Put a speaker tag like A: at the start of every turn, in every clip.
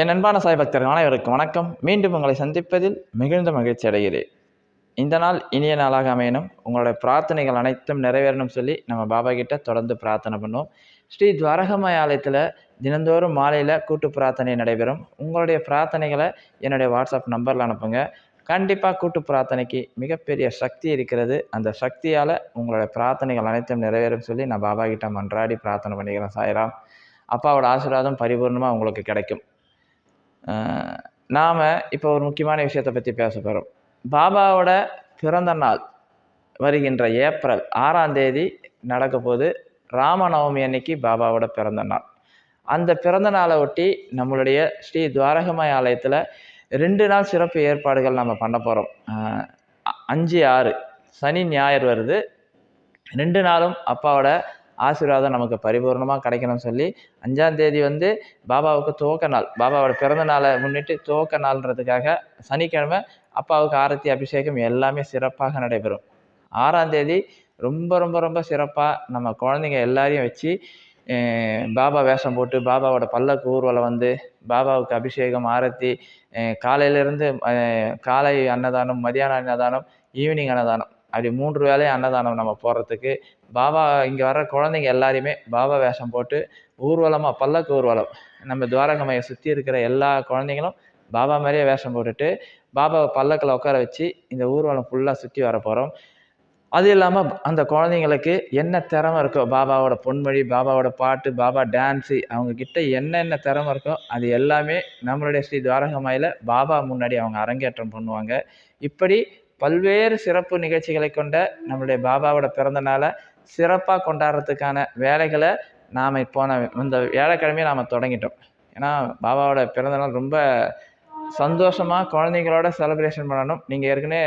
A: என் அன்பான சாய் பக்தர் அனைவருக்கும் வணக்கம். மீண்டும் உங்களை சந்திப்பதில் மிகுந்த மகிழ்ச்சி அடைகிறேன். இந்த நாள் இனிய நாளாக அமையணும். உங்களுடைய பிரார்த்தனைகள் அனைத்தும் நிறைவேறணும் சொல்லி நம்ம பாபா கிட்ட தொடர்ந்து பிரார்த்தனை பண்ணுவோம். ஸ்ரீ துவாரகமாய் ஆலயத்தில் தினந்தோறும் மாலையில் கூட்டு பிரார்த்தனை நடைபெறும். உங்களுடைய பிரார்த்தனைகளை என்னுடைய வாட்ஸ்அப் நம்பரில் அனுப்புங்க. கண்டிப்பாக கூட்டு பிரார்த்தனைக்கு மிகப்பெரிய சக்தி இருக்கிறது. அந்த சக்தியால் உங்களுடைய பிரார்த்தனைகள் அனைத்தும் நிறைவேறும் சொல்லி நான் பாபா கிட்ட மன்றாடி பிரார்த்தனை பண்ணிக்கிறேன் சாய்ராம். அப்பாவோட ஆசீர்வாதம் பரிபூர்ணமாக உங்களுக்கு கிடைக்கும். நாம் இப்போ ஒரு முக்கியமான விஷயத்தை பற்றி பேச போகிறோம் பாபாவோட பிறந்த நாள் வருகின்ற ஏப்ரல் ஆறாம் தேதி நடக்க போது ராமநவமி அன்னைக்கு பாபாவோட பிறந்த நாள். அந்த பிறந்த நாளை ஒட்டி நம்மளுடைய ஸ்ரீ துவாரகமாய் ஆலயத்தில் ரெண்டு நாள் சிறப்பு ஏற்பாடுகள் நம்ம பண்ண போகிறோம் அஞ்சு ஆறு சனி ஞாயிறு வருது. ரெண்டு நாளும் அப்பாவோட ஆசீர்வாதம் நமக்கு பரிபூர்ணமாக கிடைக்கணும்னு சொல்லி அஞ்சாம் தேதி வந்து பாபாவுக்கு துவக்க நாள். பாபாவோட பிறந்த நாளை முன்னிட்டு துவக்க நாள்ன்றதுக்காக சனிக்கிழமை அப்பாவுக்கு ஆரத்தி அபிஷேகம் எல்லாமே சிறப்பாக நடைபெறும். ஆறாம் தேதி ரொம்ப ரொம்ப ரொம்ப சிறப்பாக நம்ம குழந்தைங்க எல்லாரையும் வச்சு பாபா வேஷம் போட்டு பாபாவோட பல்லக்கு ஊர்வலம் வந்து பாபாவுக்கு அபிஷேகம் ஆரத்தி காலையிலேருந்து காலை அன்னதானம் மதியான அன்னதானம் ஈவினிங் அன்னதானம் அப்படி மூன்று வேலையும் அன்னதானம் நம்ம போகிறதுக்கு பாபா இங்கே வர்ற குழந்தைங்க எல்லாரையுமே பாபா வேஷம் போட்டு ஊர்வலமாக பல்லக்கு ஊர்வலம். நம்ம துவாரகமையை சுற்றி இருக்கிற எல்லா குழந்தைங்களும் பாபா மாதிரியே வேஷம் போட்டுட்டு பாபாவை பல்லக்கில் உட்கார வச்சு இந்த ஊர்வலம் ஃபுல்லாக சுற்றி வர போகிறோம் அது இல்லாமல் அந்த குழந்தைங்களுக்கு என்ன திறமை இருக்கோ பாபாவோட பொன்மொழி பாபாவோட பாட்டு பாபா டான்ஸு அவங்கக்கிட்ட என்னென்ன திறமை இருக்கோ அது எல்லாமே நம்மளுடைய ஸ்ரீ துவாரகமாயில் பாபா முன்னாடி அவங்க அரங்கேற்றம் பண்ணுவாங்க. இப்படி பல்வேறு சிறப்பு நிகழ்ச்சிகளை கொண்ட நம்மளுடைய பாபாவோட பிறந்த நாளை சிறப்பாக கொண்டாடுறதுக்கான வேலைகளை நாம் போன இந்த வியாழக்கிழமையை நாம் தொடங்கிட்டோம். ஏன்னா பாபாவோட பிறந்த நாள் ரொம்ப சந்தோஷமாக குழந்தைங்களோட செலிப்ரேஷன் பண்ணணும். நீங்கள் ஏற்கனவே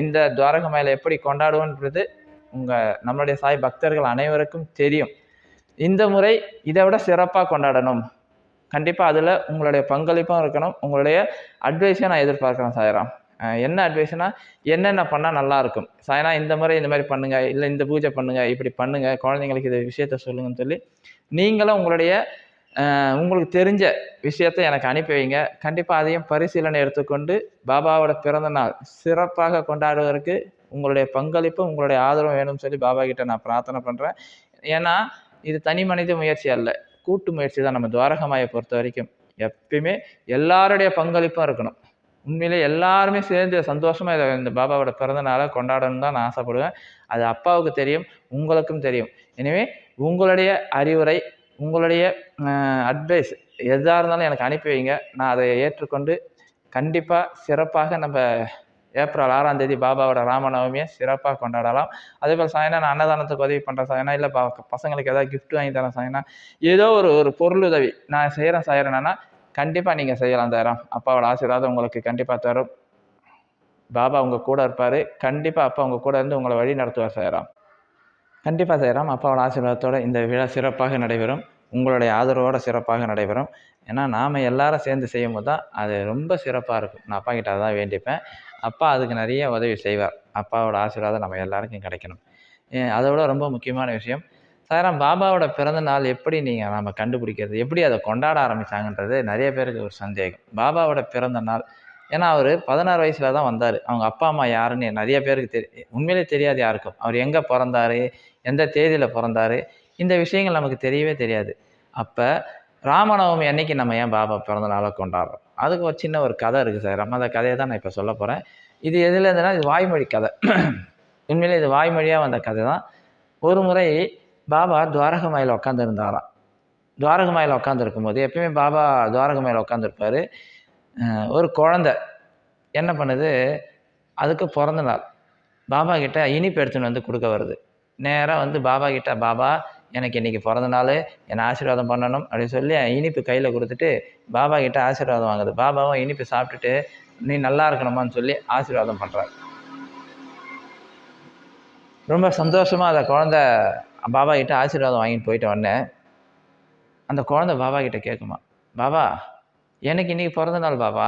A: இந்த துவாரக மேலே எப்படி கொண்டாடுவோன்றது உங்கள் நம்மளுடைய சாய் பக்தர்கள் அனைவருக்கும் தெரியும். இந்த முறை இதை விட சிறப்பாக கொண்டாடணும். கண்டிப்பாக அதில் உங்களுடைய பங்களிப்பும் இருக்கணும். உங்களுடைய அட்வைஸையும் நான் எதிர்பார்க்குறேன் சாயராம். என்ன அட்வைஸ்னால் என்னென்ன பண்ணால் நல்லாயிருக்கும் சாயனா இந்த முறை இந்த மாதிரி பண்ணுங்கள் இல்லை இந்த பூஜை பண்ணுங்கள் இப்படி பண்ணுங்கள் குழந்தைங்களுக்கு இது விஷயத்த சொல்லுங்கன்னு சொல்லி நீங்களும் உங்களுடைய உங்களுக்கு தெரிஞ்ச விஷயத்தை எனக்கு அனுப்பி வைங்க. கண்டிப்பாக அதையும் பரிசீலனை எடுத்துக்கொண்டு பாபாவோட பிறந்த நாள் சிறப்பாக கொண்டாடுவதற்கு உங்களுடைய பங்களிப்பு உங்களுடைய ஆதரவு வேணும்னு சொல்லி பாபா கிட்ட நான் பிரார்த்தனை பண்ணுறேன் ஏன்னா இது தனி மனித முயற்சி அல்ல. கூட்டு முயற்சி தான் நம்ம துவாரகமாயை பொறுத்த வரைக்கும். எப்பயுமே எல்லாருடைய பங்களிப்பும் இருக்கணும். உண்மையிலே எல்லாருமே சேர்ந்து சந்தோஷமாக இதை இந்த பாபாவோட பிறந்த நாளை கொண்டாடணும் தான் நான் ஆசைப்படுவேன். அது அப்பாவுக்கு தெரியும் உங்களுக்கும் தெரியும். எனவே உங்களுடைய அறிவுரை உங்களுடைய அட்வைஸ் எதாக இருந்தாலும் எனக்கு அனுப்பி வைங்க. நான் அதை ஏற்றுக்கொண்டு கண்டிப்பாக சிறப்பாக நம்ம ஏப்ரல் ஆறாம் தேதி பாபாவோட ராமநவமியை சிறப்பாக கொண்டாடலாம். அதே போல் சாயனா நான் அன்னதானத்துக்கு உதவி பண்ணுறேன் சாயனா. இல்லை பசங்களுக்கு ஏதாவது கிஃப்ட் வாங்கி தரேன் சாயனா. ஏதோ ஒரு ஒரு பொருள் உதவி நான் செய்கிறேன் சாயிரேன்னா கண்டிப்பாக நீங்கள் செய்யலாம் தரம். அப்பாவோட ஆசீர்வாதம் உங்களுக்கு கண்டிப்பாக தரும். பாபா உங்கள் கூட இருப்பார். கண்டிப்பாக அப்பா உங்கள் கூட இருந்து உங்களை வழி நடத்துவார் செய்கிறான் கண்டிப்பாக செய்கிறோம் அப்பாவோட ஆசீர்வாதத்தோடு இந்த விழா சிறப்பாக நடைபெறும். உங்களுடைய ஆதரவோடு சிறப்பாக நடைபெறும். ஏன்னா நாம் எல்லாரும் சேர்ந்து செய்யும் போது தான் அது ரொம்ப சிறப்பாக இருக்கும். நான் அப்பா கிட்ட தான் வேண்டிப்பேன். அப்பா அதுக்கு நிறைய உதவி செய்வார். அப்பாவோட ஆசீர்வாதம் நம்ம எல்லாருக்கும் கிடைக்கணும். அதை விட ரொம்ப முக்கியமான விஷயம் சாயராம் பாபாவோட பிறந்த நாள் எப்படி நீங்கள் நம்ம கண்டுபிடிக்கிறது? எப்படி அதை கொண்டாட ஆரம்பித்தாங்கன்றது நிறைய பேருக்கு ஒரு சந்தேகம். பாபாவோட பிறந்த நாள் ஏன்னா அவர் பதினாறு வயசில் தான் வந்தார். அவங்க அப்பா அம்மா யாருன்னு நிறைய பேருக்கு தெரி உண்மையிலே தெரியாது யாருக்கும். அவர் எங்கே பிறந்தார் எந்த தேதியில் பிறந்தார் இந்த விஷயங்கள் நமக்கு தெரியவே தெரியாது. அப்போ ராமநவமி அன்னைக்கு நம்ம ஏன் பாபா பிறந்த நாளை கொண்டாடுறோம்? அதுக்கு ஒரு சின்ன ஒரு கதை இருக்குது சார். நம்ம அந்த கதையை தான் நான் இப்போ சொல்ல போகிறேன் இது எதுலேருந்துன்னா இது வாய்மொழி கதை. உண்மையிலே இது வாய்மொழியாக வந்த கதை தான் ஒரு முறை பாபா துவாரகமாயில் உட்காந்துருந்தாராம் துவாரகமாயில் உட்காந்துருக்கும் போது எப்பயுமே பாபா துவாரகமாயில் உட்காந்துருப்பார் ஒரு குழந்த. என்ன பண்ணுது? அதுக்கு பிறந்த நாள். பாபா கிட்ட இனிப்பு எடுத்துன்னு வந்து கொடுக்க வருது. நேராக வந்து பாபா கிட்ட பாபா எனக்கு இன்றைக்கி பிறந்த நாள். என்னை ஆசீர்வாதம் பண்ணணும். அப்படின்னு சொல்லி இனிப்பு கையில் கொடுத்துட்டு பாபா கிட்ட ஆசீர்வாதம் வாங்குது. பாபாவும் இனிப்பு சாப்பிட்டுட்டு நீ நல்லா இருக்கணுமான்னு சொல்லி ஆசீர்வாதம் பண்ணுறாரு ரொம்ப சந்தோஷமாக அந்த குழந்த பாபா கிட்ட ஆசீர்வாதம் வாங்கிட்டு போயிட்டு வந்தேன் அந்த குழந்த பாபா கிட்ட கேட்குமா பாபா எனக்கு இன்றைக்கி பிறந்த நாள் பாபா.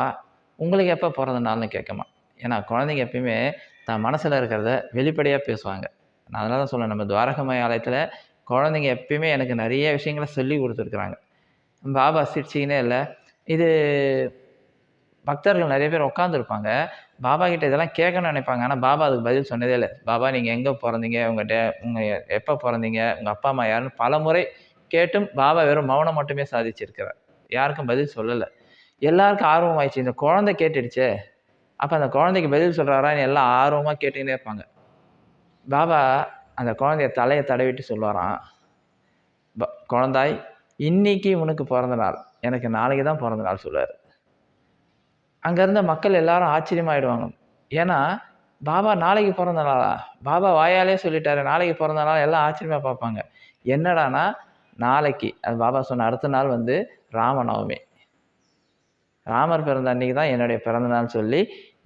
A: உங்களுக்கு எப்போ பிறந்த நாள்னு கேட்குமா? ஏன்னா குழந்தைங்க எப்பயுமே தான் மனசில் இருக்கிறத வெளிப்படையாக பேசுவாங்க. நான் அதனால தான் சொல்லுவேன் நம்ம துவாரகமய ஆலயத்தில் குழந்தைங்க எப்பயுமே எனக்கு நிறைய விஷயங்களை சொல்லி கொடுத்துருக்குறாங்க. பாபா சிரிச்சிங்கன்னே இல்லை இது பக்தர்கள் நிறைய பேர் உட்காந்துருப்பாங்க பாபா கிட்ட இதெல்லாம் கேட்கணும்னு நினைப்பாங்க. ஆனால் பாபா அதுக்கு பதில் சொன்னதே இல்லை. பாபா நீங்கள் எங்கே பிறந்தீங்க? உங்கள்கிட்ட உங்கள் எப்போ பிறந்தீங்க? உங்கள் அப்பா அம்மா யாருன்னு பல முறை கேட்டும் பாபா வெறும் மௌனம் மட்டுமே சாதிச்சிருக்கிறார். யாருக்கும் பதில் சொல்லலை. எல்லாருக்கும் ஆர்வம் ஆயிடுச்சு. இந்த குழந்தை கேட்டுடுச்சே. அப்போ அந்த குழந்தைக்கு பதில் சொல்கிறாரான்னு எல்லாம் ஆர்வமாக கேட்டுக்கிட்டே இருப்பாங்க. பாபா அந்த குழந்தைய தலையை தடவிட்டு சொல்லுவாராம். "ப- குழந்தாய் இன்னைக்கு உனக்கு பிறந்த நாள். எனக்கு நாளைக்கு தான் பிறந்த நாள் சொல்லுவார். அங்கே இருந்த மக்கள் எல்லாரும் ஆச்சரியமாயிடுவாங்க. ஏன்னா பாபா நாளைக்கு பிறந்த நாளா? பாபா வாயாலே சொல்லிட்டாரு நாளைக்கு பிறந்த நாள். எல்லாம் ஆச்சரியமாக பார்ப்பாங்க. என்னடானா நாளைக்கு அது பாபா சொன்ன அடுத்த நாள் வந்து ராமநவமி. ராமர் பிறந்த அன்னைக்கு தான் என்னுடைய பிறந்த நாள் சொல்லி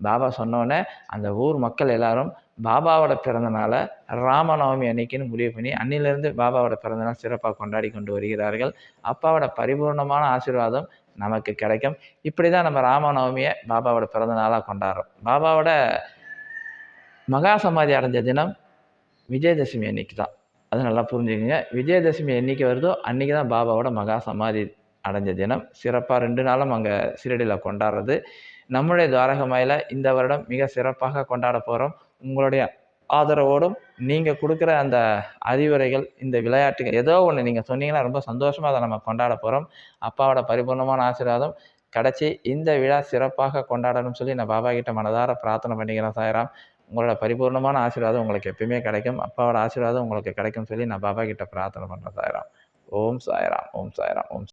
A: பாபா சொன்னோடனே அந்த ஊர் மக்கள் எல்லாரும் பாபாவோட பிறந்த நாளை ராமநவமி அன்னைக்குன்னு முடிவு பண்ணி அன்னிலிருந்து பாபாவோட பிறந்த நாள் சிறப்பாக கொண்டாடி கொண்டு வருகிறார்கள். அப்பாவோட பரிபூர்ணமான ஆசீர்வாதம் நமக்கு கிடைக்கும். இப்படி தான் நம்ம ராமநவமியை பாபாவோட பிறந்த நாளாக கொண்டாடுறோம். பாபாவோட மகா சமாதி அடைஞ்ச தினம் விஜயதசமி அன்னைக்கு தான். அது நல்லா புரிஞ்சுக்கங்க. விஜயதசமி என்றைக்கு வருதோ அன்றைக்கி தான் பாபாவோட மகா சமாதி அடைஞ்ச தினம். சிறப்பாக ரெண்டு நாளும் அங்கே சிறடியில் கொண்டாடுறது. நம்முடைய துவாரகமாயில் இந்த வருடம் மிக சிறப்பாக கொண்டாட போகிறோம் உங்களுடைய ஆதரவோடும் நீங்கள் கொடுக்குற அந்த அறிவுரைகள் இந்த விளையாட்டுகள் ஏதோ ஒன்று நீங்கள் சொன்னீங்கன்னா ரொம்ப சந்தோஷமாக அதை நம்ம கொண்டாட போகிறோம் அப்பாவோட பரிபூர்ணமான ஆசீர்வாதம் கிடச்சி இந்த விழா சிறப்பாக கொண்டாடணும்னு சொல்லி நான் பாபா கிட்ட மனதார பிரார்த்தனை பண்ணிக்கிறேன் சாயராம். உங்களோட பரிபூர்ணமான ஆசீர்வாதம் உங்களுக்கு எப்பயுமே கிடைக்கும். அப்பாவோட ஆசீர்வாதம் உங்களுக்கு கிடைக்கும் சொல்லி நான் பாபா கிட்ட பிரார்த்தனை பண்ணுறேன் சாயராம். ஓம் சாயராம் ஓம் சாயராம் ஓம்